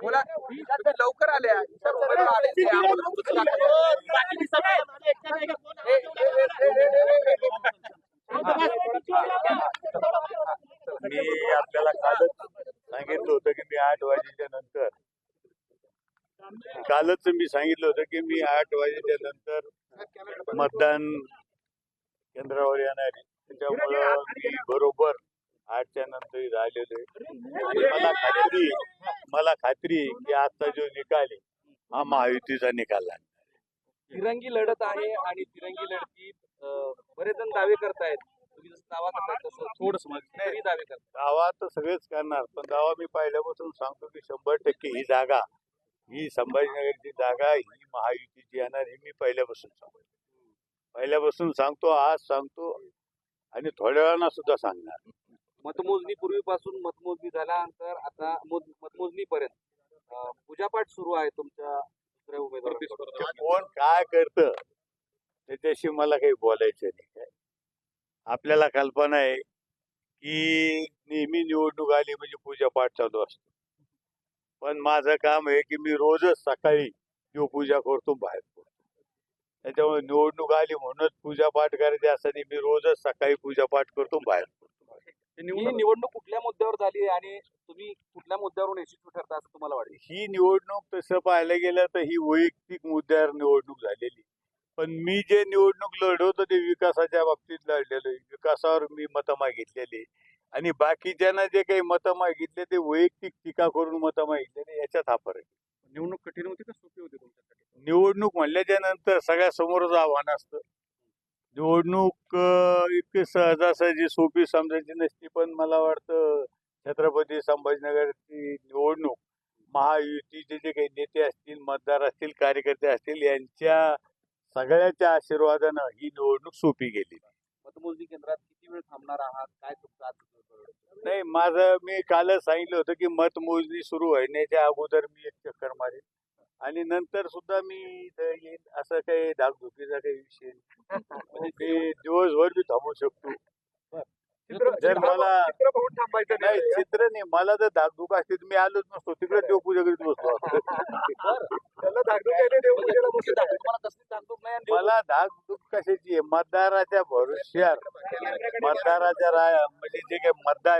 बोला लवकर आल्या. मी आपल्याला कालच सांगितलं होतं की मी आठ वाजेच्या नंतर कालच मी सांगितलं होतं की मी आठ वाजेच्या नंतर मतदान केंद्रावर येणार आहे. त्याच्यामुळं मी बरोबर आठच्या नंतर राहिलेलो आहे. मला खात्री मला खात्री की आजचा जो निकाल आहे हा महायुतीचा निकाल आहे. तिरंगी लढत आहे आणि तिरंगी लढतीत बरेच जण दावे करतायत. दावा दावे करताय. दावा तर सगळेच करणार पण दावा मी पहिल्यापासून सांगतो की शंभर टक्के ही जागा ही संभाजीनगरची जागा ही महायुतीची येणार हे मी पहिल्यापासून सांगतो. पहिल्यापासून सांगतो आज सांगतो आणि थोड्या वेळानं सुद्धा सांगणार. मतमोजणी पूर्वीपासून मतमोजणी झाल्यानंतर आता मतमोजणी पर्यंत पूजापाठ सुरू आहे तुमच्या दुसऱ्या उमेदवार कोण काय करतं त्याच्याशी मला काही बोलायचं नाही काय. आपल्याला कल्पना आहे की नेहमी निवडणूक आली म्हणजे पूजापाठ चालू असतो. पण माझं काम आहे की मी रोजच सकाळी देवपूजा करतो बाहेर पडतो. त्याच्यामुळे निवडणूक आली म्हणूनच पूजापाठ करायची असं नाही मी रोजच सकाळी पूजापाठ करतो बाहेर पडतो. ही निवडणूक कुठल्या मुद्द्यावर झाली आणि तुम्ही कुठल्या मुद्द्यावरून यशस्वी ठरता असं तुम्हाला वाटतं? ही निवडणूक तसं पाहायला गेलं तर ही वैयक्तिक मुद्द्यावर निवडणूक झालेली. पण मी जे निवडणूक लढवतो ते विकासाच्या बाबतीत लढलेलो आहे. विकासावर मी मतं मागितलेली आणि बाकीच्यांना जे काही मतं मागितले ते वैयक्तिक टीका करून मतं मागितलेले याच्यात हा फरक आहे. निवडणूक कठीण होती का? सोपी होती तुमच्यासाठी? निवडणूक म्हणल्याच्या नंतर सगळ्या समोरच आव्हान असतं. निवडणूक इतकी सहजासहजी सोपी समजायची नसती पण मला वाटतं छत्रपती संभाजीनगरची निवडणूक महायुतीचे जे काही नेते असतील मतदार असतील कार्यकर्ते असतील यांच्या सगळ्याच्या आशीर्वादानं ही निवडणूक सोपी गेली. मतमोजणी केंद्रात किती वेळ थांबणार आहात? काय तुमचं? नाही माझं मी कालच सांगितलं होतं की मतमोजणी सुरू होण्याच्या अगोदर मी एक चक्कर मारेन. आणि नंतर सुद्धा मी इथं येईन असं काही धाकधुकीचा काही विषय नाही. म्हणजे मी दिवसभर मी थांबू शकतो. जर मला चित्र नाही चित्र नाही मला जर धाकधूक असते मी आलोच नसतो. तिकडे देवपूजा करीत बसलो असतो. त्याला धाकधूक आहे ना देवपूजेला बसू द्या. तुम्हाला कसली धाकधूक नाही आणि देव- मला कशाची आहे? मतदाराच्या भरोश्यावर. मतदाराच्या राय म्हणजे जे काही मतदार